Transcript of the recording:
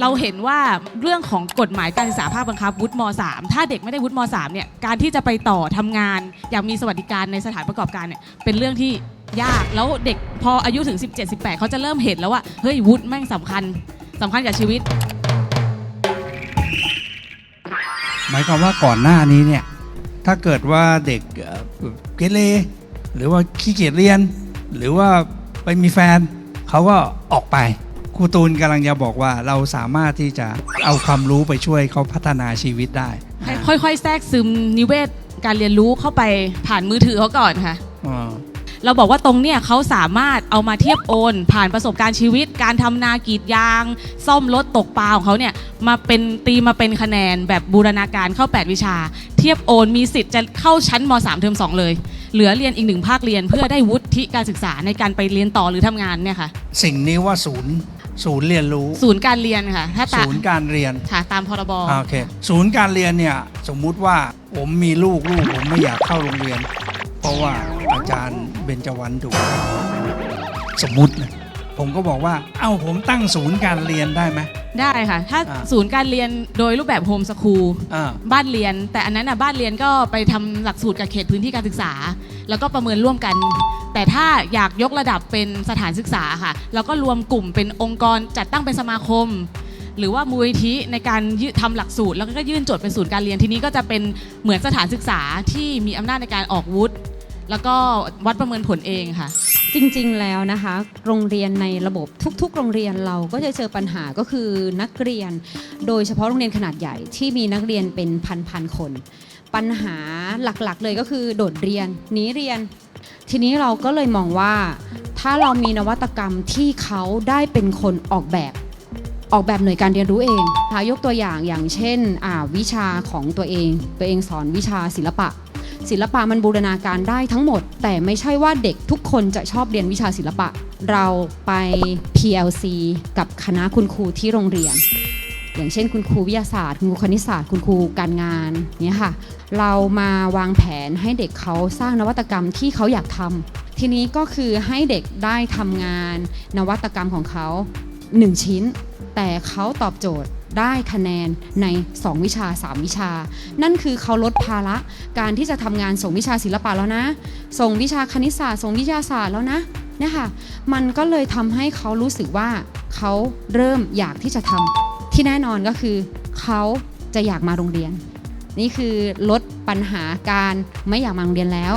เราเห็นว่าเรื่องของกฎหมายการศึกษาภาคบังคับวุฒิม .3 ถ้าเด็กไม่ได้วุฒิม .3 เนี่ยการที่จะไปต่อทำงาน อย่างมีสวัสดิการในสถานประกอบการเนี่ยเป็นเรื่องที่ยากแล้วเด็กพออายุถึง 17 18 เขาจะเริ่มเห็นแล้วว่าเฮ้ยวุฒิแม่งสำคัญสำคัญกับชีวิต หมายความว่าก่อนหน้านี้เนี่ยถ้าเกิดว่าเด็กเอ่อเกเรหรือว่าขี้เกียจเรียน หรือว่าไปมีแฟนเขาก็ออกไป ครูตูนกำลังจะบอกว่าเราสามารถที่จะเอาความรู้ไปช่วยเขาพัฒนาชีวิตได้ค่อยๆ แทรกซึมนิเวศการเรียนรู้เข้าไปผ่านมือถือเขาก่อนค่ะ อ่าเราบอกว่าตรงเนี่ยเขาสามารถเอามาเทียบโอน ผ่านประสบการณ์ชีวิต การทำนากรีดยาง ซ่อมรถตกปลาของเขาเนี่ยมาเป็นตีมาเป็นคะแนนแบบบูรณาการเข้า 8 วิชา เทียบโอนมีสิทธิ์จะเข้าชั้นม .3 เทอม2 เลย เหลือเรียนอีกหนึ่งภาคเรียนเพื่อได้วุฒิการศึกษาในการไปเรียนต่อหรือทำงานเนี่ยค่ะ สิ่งนี้ว่าศูนย์ ศูนย์เรียนรู้ ศูนย์การเรียนค่ะ ถ้าตาศูนย์การเรียนค่ะตามพรบอ่าโอเค ศูนย์การเรียนเนี่ยสมมุติว่าผมมีลูกลูกผมไม่อยากเข้าโรงเรียน เพราะว่าอาจารย์เบญจวรรณดุสมมุตินะผมก็บอกว่า เอ้าผมตั้งศูนย์การเรียนได้ไหม ได้ค่ะ ถ้าอ่า ศูนย์การเรียนโดยรูปแบบโฮมสคูลอ่า บ้านเรียน แต่อันนั้นอะบ้านเรียนก็ไปทำหลักสูตรกับเขตพื้นที่การศึกษา แล้วก็ประเมินร่วมกัน แต่ถ้าอยากยกระดับเป็นสถานศึกษาค่ะเราก็รวมกลุ่มเป็นองค์กรจัดตั้งเป็นสมาคม หรือว่ามูลนิธิในการยืทำหลักสูตร แล้วก็ยื่นโจทย์เป็นศูนย์การเรียนทีนี้ก็จะเป็นเหมือนสถานศึกษาที่มีอำนาจในการออกวุฒิแล้วก็วัดประเมินผลเองค่ะ จริงๆแล้วนะคะ โรงเรียนในระบบทุก ๆ โรงเรียนเราก็จะเจอปัญหาก็คือนักเรียน โดยเฉพาะโรงเรียนขนาดใหญ่ที่มีนักเรียนเป็นพันๆคน ปัญหาหลักๆ เลยก็คือโดดเรียนหนีเรียน ทีนี้เราก็เลยมองว่า ถ้าเรามีนวัตกรรมที่เขาได้เป็นคนออกแบบออกแบบหน่วยการเรียนรู้เองค่ะยกตัวอย่างอย่างเช่นวิชาของตัวเอง ตัวเองสอนวิชาศิลปะ ศิลปะมันบูรณาการได้ทั้งหมด แต่ไม่ใช่ว่าเด็กทุกคนจะชอบเรียนวิชาศิลปะ เราไป PLC กับคณะคุณครูที่โรงเรียน อย่างเช่นคุณครูวิทยาศาสตร์ คุณครูคณิตศาสตร์ คุณครูการงานเนี่ยค่ะ เรามาวางแผนให้เด็กเขาสร้างนวัตกรรมที่เขาอยากทำทีนี้ก็คือให้เด็กได้ทำงานนวัตกรรมของเขา 1 ชิ้น แต่เขาตอบโจทย์ได้คะแนนใน 2 วิชา 3 วิชา นั่นคือเขาลดภาระการที่จะทำงานส่งวิชาศิลปะแล้วนะ ส่งวิชาคณิตศาสตร์ ส่งวิทยาศาสตร์แล้วนะเนี่ยค่ะ มันก็เลยทำให้เขารู้สึกว่าเขาเริ่มอยากที่จะทำ ที่แน่นอนก็คือเขาจะอยากมาโรงเรียน นี่คือลดปัญหาการไม่อยากมาโรงเรียนแล้ว